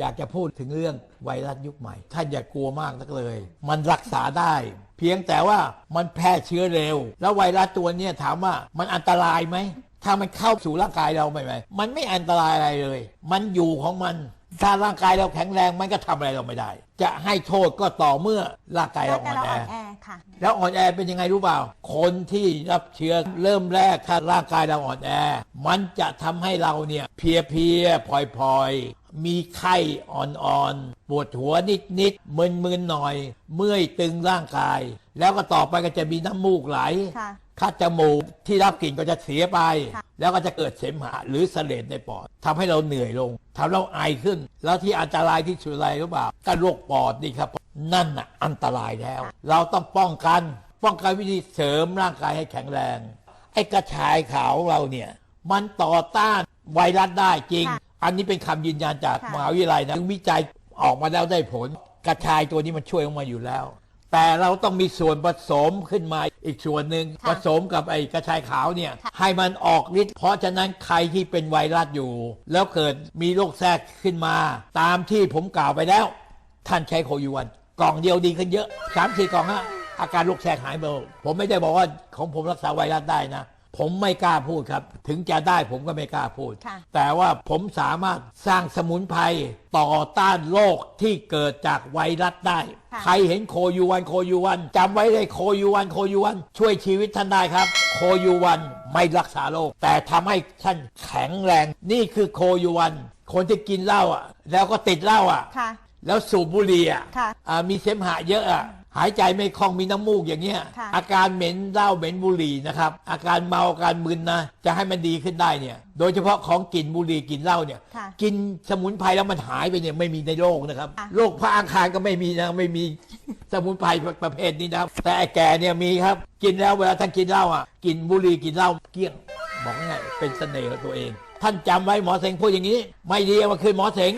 อยากจะพูดถึงเรื่องไวรัสยุคใหม่ ท่านอย่ากลัวมากนักเลย มันรักษาได้ เพียงแต่ว่ามันแพร่เชื้อเร็ว แล้วไวรัสตัวนี้ถามว่ามันอันตรายไหมถ้ามันเข้าสู่ร่างกายเราไม่ไหมมันไม่อันตรายอะไรเลย มันอยู่ของมัน ถ้าร่างกายเราแข็งแรงมันก็ทำอะไรเราไม่ได้ จะให้โทษก็ต่อเมื่อร่างกายเราร่างอ่กาอยนเราแออ่อนแอค่ะ แล้วอ่อนแอเป็นยังไงรู้เปล่า คนที่รับเชื้อเริ่มแรกถ้าร่างกายเราอ่อนแอ มันจะทำให้เราเนี่ยเพลียเพลียๆพลอยพลอยๆมีไข้อ่อนๆ ปวดหัวนิดนิดๆ มึนๆ หน่อย เมื่อยตึงร่างกาย แล้วก็ต่อไปก็จะมีน้ำมูกไหล ค่ะ คัดจมูกที่รับกลิ่นก็จะเสียไปค่ะแล้วก็จะเกิดเสมหะหรือเสลดในปอดทำให้เราเหนื่อยลงทำให้เราไอขึ้น แล้วที่อันตรายที่สุดอะไรรู้เปล่าก็โรคปอดนี่ครับ นั่นน่ะอันตรายแล้ว เราต้องป้องกัน ป้องกันวิธีเสริมร่างกายให้แข็งแรง ไอ้กระชายขาวของเราเนี่ย มันต่อต้านไวรัสได้จริงค่ะอันนี้เป็นคำยืนยันจากค่ะมหาวิทยาลัยนะซึ่งวิจัยออกมาแล้วได้ผล กระชายตัวนี้มันช่วยออกมาอยู่แล้ว แต่เราต้องมีส่วนผสมขึ้นมาอีกส่วนหนึ่งค่ะผสมกับไอ้กระชายขาวเนี่ยค่ะให้มันออกฤทธิ์เพราะฉะนั้นใครที่เป็นไวรัสอยู่ แล้วเกิดมีโรคแทรกขึ้นมา ตามที่ผมกล่าวไปแล้ว ท่านใช้โคยูวันกล่องเดียวดีขึ้นเยอะสามสี่กล่องฮะอาการโรคแทรกหายไปหมดผมไม่ได้บอกว่าของผมรักษาไวรัสได้นะ ผมไม่กล้าพูดครับ ถึงจะได้ผมก็ไม่กล้าพูด ค่ะ แต่ว่าผมสามารถสร้างสมุนไพรต่อต้านโรคที่เกิดจากไวรัสได้ ค่ะ ใครเห็นโคยูวันโคยูวันจำไว้เลยโคยูวันโคยูวันช่วยชีวิตท่านได้ครับ โคยูวันไม่รักษาโรคแต่ทำให้ท่านแข็งแรง นี่คือโคยูวัน คนที่กินเหล้าอะ แล้วก็ติดเหล้าอะ ค่ะ แล้วสูบบุหรี่อะค่ะ อ่ามีเสมหะเยอะอะ หายใจไม่คล่องมีน้ำมูกอย่างเงี้ย ค่ะ อาการเหม็นเหล้าเหม็นบุหรี่นะครับ อาการเมาอาการมึนนะ จะให้มันดีขึ้นได้เนี่ย โดยเฉพาะของกินบุหรี่กินเหล้าเนี่ย ค่ะ กินสมุนไพรแล้วมันหายไปเนี่ยไม่มีในโลกนะครับค่ะ โรคพระอังคารก็ไม่มีนะไม่มี สมุนไพรประเภทนี้นะครับแต่ไอ้แก่เนี่ยมีครับ กินแล้วเวลาท่านกินเหล้าอะกินบุหรี่กินเหล้าเกลี้ยงบอกง่ายๆเป็นเสน่ห์ของตัวเอง ท่านจำไว้หมอเสงพูดอย่างนี้ ไม่ดีเอามาคืนหมอเสง